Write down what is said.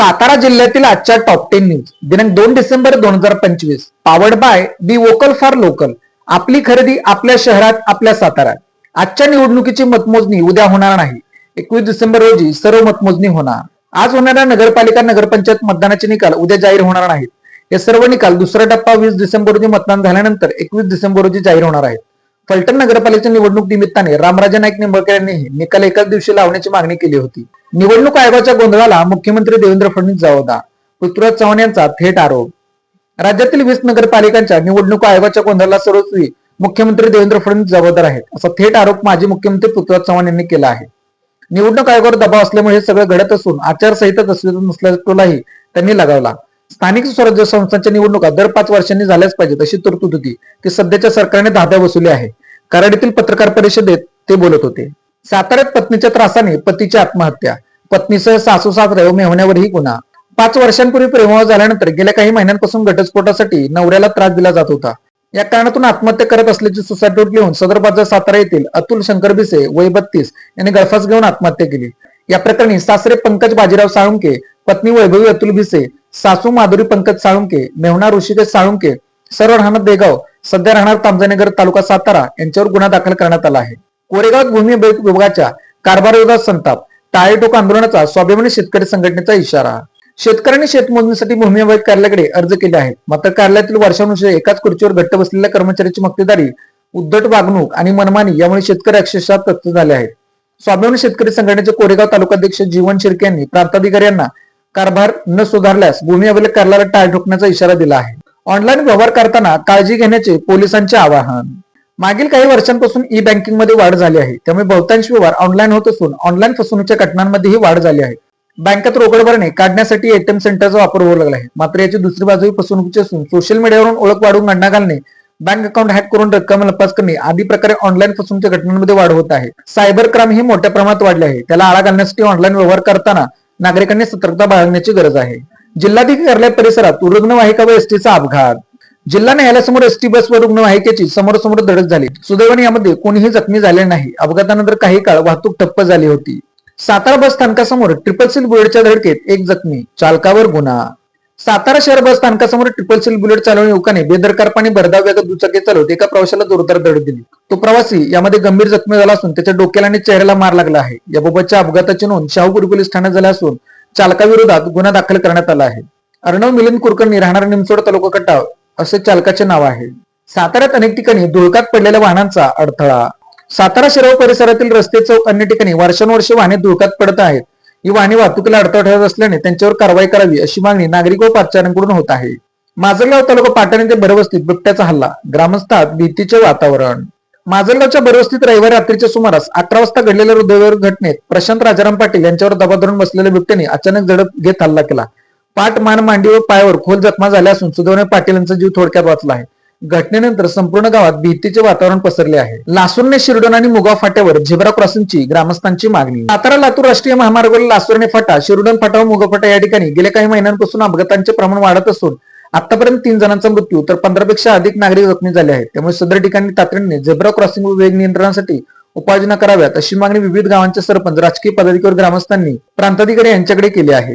सातारा जिल्ह्यातील आजच्या top ten news दिनांक दोन डिसेंबर दोन हजार पंचवीस. Powered by be vocal for local आपली खरेदी आपल्या शहरात आपल्या साताऱ्यात. आजच्या निवडणुकीची मतमोजणी उद्या होणार नाही. एकवीस डिसेंबर रोजी सर्व मतमोजणी होणार. आज होणाऱ्या नगरपालिका नगरपंचायत मतदानाचे निकाल उद्या जाहीर होणार नाहीत. हे सर्व निकाल दुसरा टप्पा वीस डिसेंबर रोजी मतदान झाल्यानंतर एकवीस डिसेंबर रोजी जाहीर होणार आहेत. फलटण नगरपालिकेच्या निवडणूक निमित्ताने रामराजे नाईक निंबळकर यांनीही निकाल एकाच दिवशी लावण्याची मागणी केली होती. निवडणूक आयोगाच्या गोंधळाला मुख्यमंत्री देवेंद्र फडणवीस जबाबदार पृथ्वीराज चव्हाण यांचा थेट आरोप. राज्यातील वीस नगरपालिकांच्या निवडणूक आयोगाच्या गोंधळाला सर्वस्वी मुख्यमंत्री देवेंद्र फडणवीस जबाबदार आहेत. असा थेट आरोप माजी मुख्यमंत्री पृथ्वीराज चव्हाण यांनी केला आहे. निवडणूक आयोगावर दबाव असल्यामुळे हे सगळं घडत असून आचारसंहिता असलेलं नसल्याचा टोलाही त्यांनी लगावला. स्थानिक स्वराज्य संस्थांच्या निवडणुका दर पाच वर्षांनी झाल्याच पाहिजेत अशी तरतूद होती. ती सध्याच्या सरकारने धाब्या बसवली आहे. कराडीतील पत्रकार परिषदेत ते बोलत होते. साताऱ्यात पत्नीच्या त्रासाने पतीची आत्महत्या. पत्नीसह सासू रवमे होण्यावरही गुन्हा. पाच वर्षांपूर्वी प्रेमाव झाल्यानंतर गेल्या काही महिन्यांपासून घटस्फोटासाठी नवऱ्याला त्रास दिला जात होता. या कारणातून आत्महत्या करत असल्याची सुसाईड नोट लिहून सदर बाजार सातारा येथील अतुल शंकर भिसे वय बत्तीस यांनी गळफास घेऊन आत्महत्या केली. या प्रकरणी सासरे पंकज बाजीराव साळुंके पत्नी वैभवी अतुल भिसे सासू माधुरी पंकज साळुंके मेहना ऋषिकेश साळुंके सर्व राहणार देगाव सध्या राहणार तांबजानगर तालुका सातारा यांच्यावर गुन्हा दाखल करण्यात आला आहे. कोरेगाव भूमी विभागाच्या कारभाराविरोधात संताप टाळेटोक आंदोलनाचा स्वाभिमानी शेतकरी संघटनेचा इशारा. शेतकऱ्यांनी शेतमोजणीसाठी भूमी विभाग कार्यालयाकडे अर्ज केले आहेत. मात्र कार्यालयातील वर्षानुसार एकाच खुर्चीवर घट्ट बसलेल्या कर्मचाऱ्याची मक्तेदारी उद्धट वागणूक आणि मनमानी यामुळे शेतकरी अक्षरशः तप्त झाले आहेत. स्वाभिमानी शेतकरी संघटनेचे कोरेगाव तालुकाध्यक्ष जीवन शिर्के यांनी प्रांताधिकारी यांना कारभार न सुधारल्यास भूमी अभिलेख कार्यालयाला टाळ ठोकण्याचा इशारा दिला आहे. ऑनलाईन व्यवहार करताना काळजी घेण्याचे पोलिसांचे आवाहन. मागील काही वर्षांपासून ई बँकिंगमध्ये वाढ झाली आहे. त्यामुळे बहुतांश व्यवहार ऑनलाईन होत असून ऑनलाईन फसवणुकीच्या घटनांमध्येही वाढ झाली आहे. बँकेत रोकड भरणे काढण्यासाठी एटीएम सेंटरचा वापर होऊ लागला आहे. मात्र याची दुसरी बाजू फसवणुकीची असून सोशल मीडियावरून ओळख वाढवून गणना घालणे बँक अकाउंट हॅक करून रक्कम लपास करणे आदी प्रकारे ऑनलाईन फसवणुकीच्या घटनांमध्ये वाढ होत आहे. सायबर क्राईम ही मोठ्या प्रमाणात वाढले आहे. त्याला आळा घालण्यासाठी ऑनलाईन व्यवहार करताना नागरिकांनी सतर्कता बाळगण्याची गरज आहे. जिल्हाधिकारी कार्यालय परिसरात रुग्णवाहिका व एसटीचा अपघात जिल्हा न्यायालयासमोर एसटी बस व रुग्णवाहिकेची समोरासमोर धडक झाली. सुदैवाने यामध्ये कोणीही जखमी झाले नाही. अपघातानंतर काही काळ वाहतूक ठप्प झाली होती. सातारा बस स्थानकासमोर ट्रिपल सील बुलेटच्या धडकेत एक जखमी. चालकावर गुन्हा. सातारा शहर बस स्थानकासमोर ट्रिपल सील बुलेट चालवणे युवकाने बेदरकारपणे भरधाव वेगात दुचाकी चालवत एका प्रवाशाला जोरदार धडक दिली. तो प्रवासी यामध्ये गंभीर जखमी झाला असून त्याच्या डोक्याला आणि चेहऱ्याला मार लागला आहे. याबाबतच्या अपघाताची नोंद शाहूपुरी पोलीस ठाण्यात झाली असून चालकाविरोधात गुन्हा दाखल करण्यात आला आहे. अर्णव मिलिंद कुलकर्णी राहणार निमसोड तालुका कटाव असे चालकाचे नाव आहे. साताऱ्यात अनेक ठिकाणी धुळकात पडलेल्या वाहनांचा अडथळा. सातारा शिराव परिसरातील रस्ते चौक अन्य ठिकाणी वर्षानुवर्षे वाहने धुळकात पडत आहेत. ही वाहने वाहतुकीला अडथळा ठरत असल्याने त्यांच्यावर कारवाई करावी अशी मागणी नागरिक व पाचाऱ्यांकडून होत आहे. माजलगाव तालुका पाटण येथे बरवस्तीत बिबट्याचा हल्ला ग्रामस्थात भीतीचे वातावरण. माजलगावच्या बरवस्तीत रविवारी रात्रीच्या सुमारास अकरा वाजता घडलेल्या हृदयवर घटनेत प्रशांत राजाराम पाटील यांच्यावर दबा धरून बसलेल्या बिबट्याने अचानक झडप घेत हल्ला केला. पाठ मान मांडी व पायावर खोल जखमा झाल्या असून सुदैवाने पाटील यांचा जीव थोडक्यात वाचला आहे. घटनेनंतर संपूर्ण गावात भीतीचे वातावरण पसरले आहे. लासूरने शिरडोन आणि मुगाव फाट्यावर झेब्रा क्रॉसिंगची ग्रामस्थांची मागणी. सातारा लातूर राष्ट्रीय महामार्गावर लासूरने फाटा शिरडोन फाटा व मुगाव फाटा या ठिकाणी गेल्या काही महिन्यांपासून अपघातांचे प्रमाण वाढत असून आतापर्यंत तीन जणांचा मृत्यू तर पंधरापेक्षा अधिक नागरिक जखमी झाले आहेत. त्यामुळे सदर ठिकाणी तातडीने झेब्रा क्रॉसिंग व वेग नियंत्रणासाठी उपाययोजना कराव्यात अशी मागणी विविध गावांचे सरपंच राजकीय पदाधिकारी ग्रामस्थांनी प्रांताधिकारी यांच्याकडे केली आहे.